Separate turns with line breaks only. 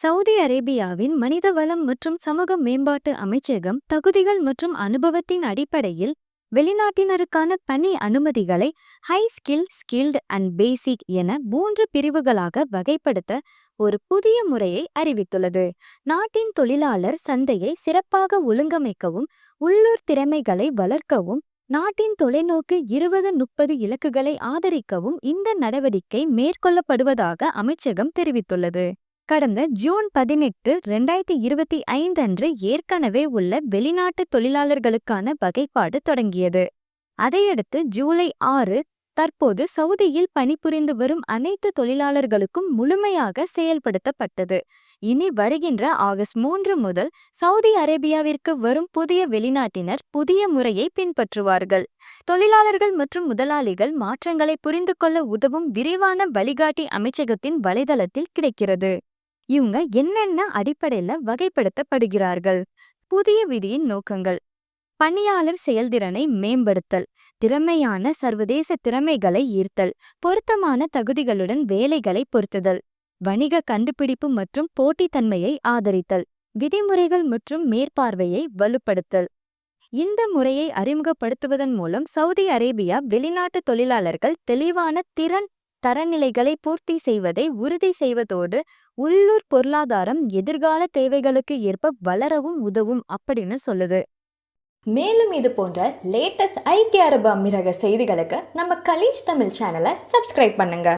Saudi அரேபியாவின் மனிதவளம் மற்றும் சமூக மேம்பாட்டு அமைச்சகம் தகுதிகள் மற்றும் அனுபவத்தின் அடிப்படையில் வெளிநாட்டினருக்கான பணி அனுமதிகளை high skill skilled and basic என மூன்று பிரிவுகளாக வகைப்படுத்த ஒரு புதிய முறையை அறிவித்துள்ளது. நாட்டின் தொழிலாளர் சந்தையை சிறப்பாக ஒழுங்கமைக்கவும் உள்ளூர் திறமைகளை வளர்க்கவும் நாட்டின் தொலைநோக்கு இருபது முப்பது இலக்குகளை ஆதரிக்கவும் இந்த நடவடிக்கை மேற்கொள்ளப்படுவதாக அமைச்சகம் தெரிவித்துள்ளது. கடந்த ஜூன் பதினெட்டு ரெண்டாயிரத்தி இருபத்தி ஐந்து அன்று ஏற்கனவே உள்ள வெளிநாட்டு தொழிலாளர்களுக்கான வகைப்பாடு தொடங்கியது. அதையடுத்து ஜூலை ஆறு தற்போது சவுதியில் பணிபுரிந்து வரும் அனைத்து தொழிலாளர்களுக்கும் முழுமையாக செயல்படுத்தப்பட்டது. இனி வருகின்ற ஆகஸ்ட் மூன்று முதல் சவுதி அரேபியாவிற்கு வரும் புதிய வெளிநாட்டினர் புதிய முறையை பின்பற்றுவார்கள். தொழிலாளர்கள் மற்றும் முதலாளிகள் மாற்றங்களை புரிந்து கொள்ள உதவும் விரிவான வழிகாட்டி அமைச்சகத்தின் வலைதளத்தில் கிடைக்கிறது. இவங்க என்னென்ன அடிப்படையில வகைப்படுத்தப்படுகிறார்கள்? புதிய விதியின் நோக்கங்கள். பணியாளர் செயல்திறனை மேம்படுத்தல். திறமையான சர்வதேச திறமைகளை ஈர்த்தல். பொருத்தமான தகுதிகளுடன் வேலைகளை பொருத்துதல். வணிக கண்டுபிடிப்பு மற்றும் போட்டித்தன்மையை ஆதரித்தல். விதிமுறைகள் மற்றும் மேற்பார்வையை வலுப்படுத்தல். இந்த முறையை அறிமுகப்படுத்துவதன் மூலம் சவுதி அரேபியா வெளிநாட்டு தொழிலாளர்கள் தெளிவான திறன் தரநிலைகளை பூர்த்தி செய்வதை உறுதி செய்வதோடு உள்ளூர் பொருளாதாரம் எதிர்கால தேவைகளுக்கு ஏற்ப வளரவும் உதவும் அப்படின்னு சொல்லுது.
மேலும் இது போன்ற லேட்டஸ்ட் ஐக்கிய அரபு அமீரக செய்திகளுக்கு நம்ம கலீஜ் தமிழ் சேனலை சப்ஸ்கிரைப் பண்ணுங்க.